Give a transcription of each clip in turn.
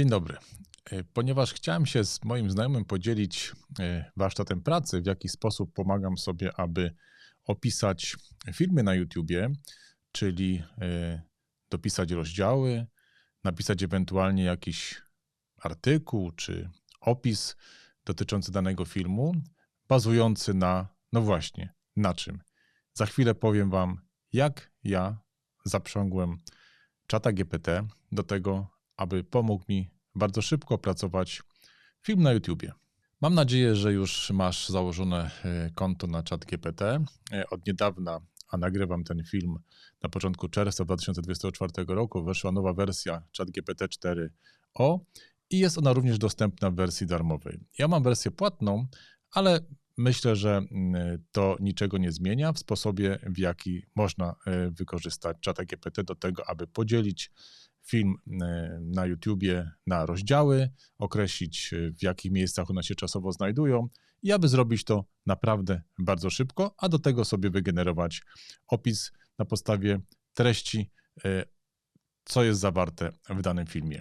Dzień dobry. E, Ponieważ chciałem się z moim znajomym podzielić e, warsztatem pracy, w jaki sposób pomagam sobie, aby opisać filmy na YouTubie, czyli e, dopisać rozdziały, napisać ewentualnie jakiś artykuł czy opis dotyczący danego filmu, bazujący na, no właśnie, na czym. Za chwilę powiem Wam, jak ja zaprzągłem czata GPT do tego, aby pomógł mi bardzo szybko opracować film na YouTubie. Mam nadzieję, że już masz założone e, konto na czat GPT. E, Od niedawna, a nagrywam ten film na początku czerwca 2024 roku, weszła nowa wersja czat GPT 4o i jest ona również dostępna w wersji darmowej. Ja mam wersję płatną, ale myślę, że mm, to niczego nie zmienia w sposobie, w jaki można e, wykorzystać czata GPT do tego, aby podzielić film e, na YouTubie na rozdziały, określić e, w jakich miejscach one się czasowo znajdują i aby zrobić to naprawdę bardzo szybko, a do tego sobie wygenerować opis na podstawie treści, e, co jest zawarte w danym filmie.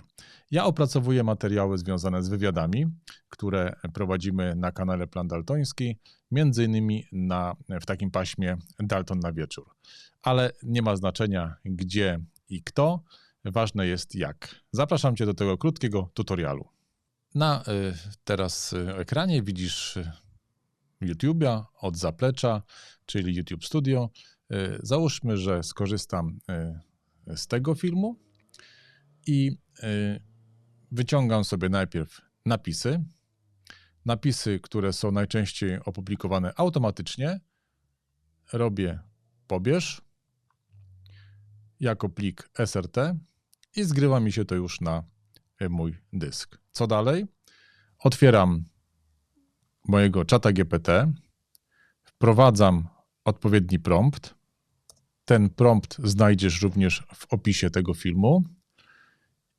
Ja opracowuję materiały związane z wywiadami, które prowadzimy na kanale Plan Daltoński, między innymi na, w takim paśmie Dalton na wieczór. Ale nie ma znaczenia gdzie i kto, ważne jest jak. Zapraszam Cię do tego krótkiego tutorialu. Na y, teraz y, ekranie widzisz y, YouTube'a od zaplecza, czyli YouTube Studio. Y, Załóżmy, że skorzystam y, z tego filmu i y, wyciągam sobie najpierw napisy. Napisy, które są najczęściej opublikowane automatycznie. Robię pobierz jako plik SRT i zgrywa mi się to już na y, mój dysk. Co dalej? Otwieram mojego czata GPT, wprowadzam odpowiedni prompt. Ten prompt znajdziesz również w opisie tego filmu.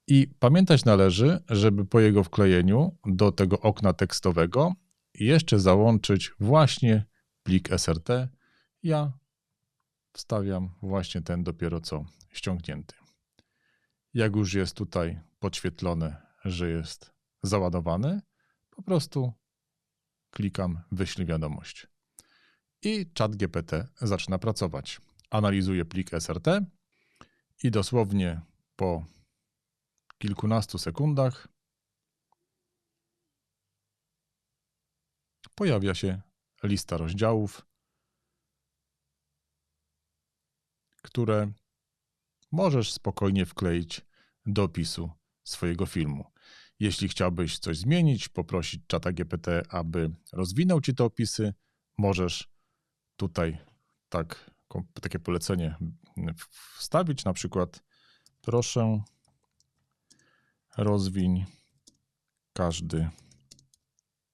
I pamiętać należy, żeby po jego wklejeniu do tego okna tekstowego jeszcze załączyć właśnie plik SRT. Ja wstawiam właśnie ten dopiero co ściągnięty. Jak już jest tutaj podświetlone, że jest załadowany, po prostu klikam wyślij wiadomość. I czat GPT zaczyna pracować. Analizuje plik SRT i dosłownie po kilkunastu sekundach pojawia się lista rozdziałów, które możesz spokojnie wkleić do opisu swojego filmu. Jeśli chciałbyś coś zmienić, poprosić czata GPT, aby rozwinął ci te opisy, możesz tutaj tak, takie polecenie wstawić, na przykład proszę rozwiń każdy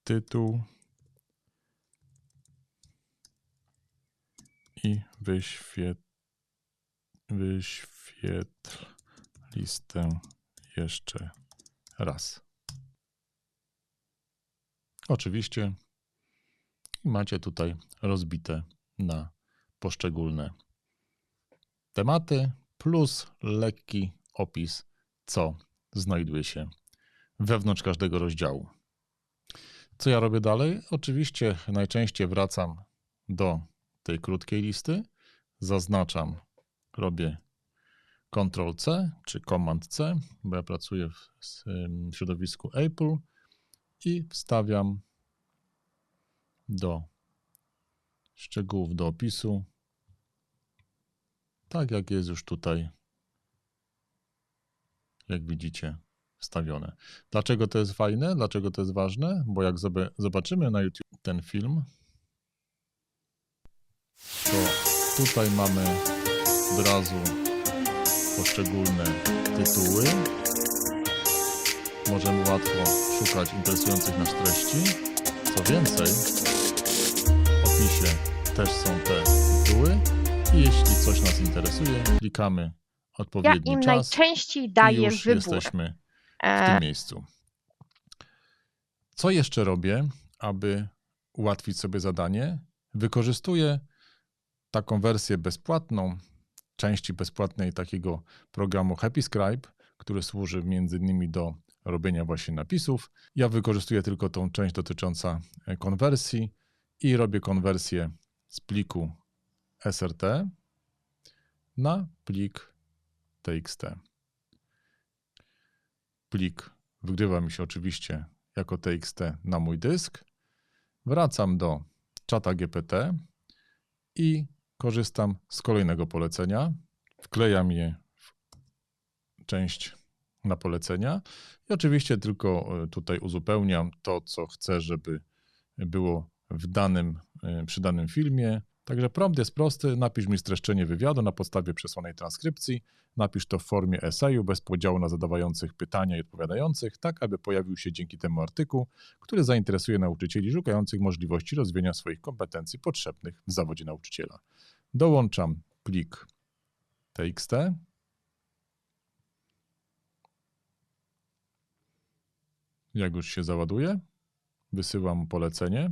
tytuł i wyświetl, wyświetl listę jeszcze raz. Oczywiście macie tutaj rozbite na poszczególne tematy plus lekki opis, co znajduje się wewnątrz każdego rozdziału. Co ja robię dalej? Oczywiście najczęściej wracam do tej krótkiej listy, zaznaczam, robię Ctrl-C czy Command-C, bo ja pracuję w środowisku Apple i wstawiam do szczegółów, do opisu, tak jak jest już tutaj, jak widzicie, wstawione. Dlaczego to jest fajne? Dlaczego to jest ważne? Bo jak zobaczymy na YouTube ten film, to tutaj mamy od razu poszczególne tytuły. Możemy łatwo szukać interesujących nas treści. Co więcej, w opisie też są te tytuły i jeśli coś nas interesuje, klikamy Ja odpowiedni im czas najczęściej i daję już wybór. jesteśmy w E, tym miejscu. Co jeszcze robię, aby ułatwić sobie zadanie? Wykorzystuję taką wersję bezpłatną, części bezpłatnej takiego programu Happy Scribe, który służy między innymi do robienia właśnie napisów. Ja wykorzystuję tylko tą część dotycząca e, konwersji i robię konwersję z pliku SRT na plik TXT. Plik wygrywa mi się oczywiście jako TXT na mój dysk. Wracam do czata GPT i korzystam z kolejnego polecenia. Wklejam je w część na polecenia i oczywiście tylko e, tutaj uzupełniam to, co chcę, żeby było w danym, e, przy danym filmie. Także prompt jest prosty. Napisz mi streszczenie wywiadu na podstawie przesłanej transkrypcji. Napisz to w formie eseju bez podziału na zadawających pytania i odpowiadających, tak aby pojawił się dzięki temu artykuł, który zainteresuje nauczycieli szukających możliwości rozwijania swoich kompetencji potrzebnych w zawodzie nauczyciela. Dołączam plik TXT. Jak już się załaduje, wysyłam polecenie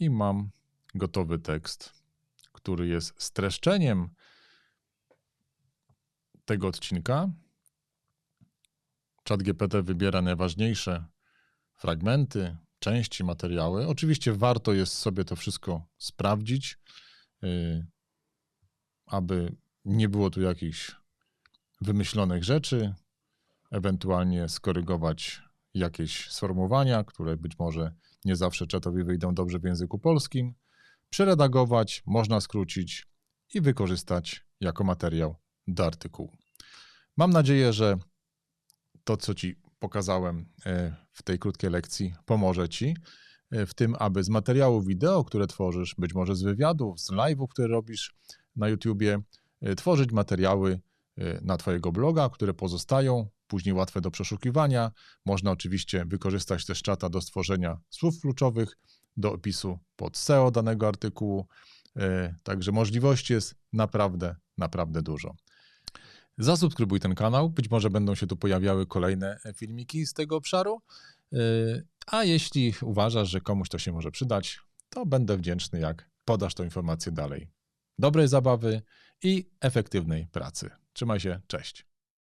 i mam gotowy tekst, który jest streszczeniem tego odcinka. ChatGPT wybiera najważniejsze fragmenty, części, materiały. Oczywiście warto jest sobie to wszystko sprawdzić, yy, aby nie było tu jakichś wymyślonych rzeczy, ewentualnie skorygować jakieś sformułowania, które być może nie zawsze czatowi wyjdą dobrze w języku polskim, przeredagować, można skrócić i wykorzystać jako materiał do artykułu. Mam nadzieję, że to, co Ci pokazałem e, w tej krótkiej lekcji, pomoże Ci e, w tym, aby z materiałów wideo, które tworzysz, być może z wywiadów, z live'ów, które robisz na YouTubie, e, tworzyć materiały na Twojego bloga, które pozostają później łatwe do przeszukiwania. Można oczywiście wykorzystać też czata do stworzenia słów kluczowych, do opisu pod SEO danego artykułu. Także możliwości jest naprawdę, naprawdę dużo. Zasubskrybuj ten kanał, być może będą się tu pojawiały kolejne filmiki z tego obszaru. Yy, a jeśli uważasz, że komuś to się może przydać, to będę wdzięczny, jak podasz tą informację dalej. Dobrej zabawy i efektywnej pracy. Trzymaj się, cześć.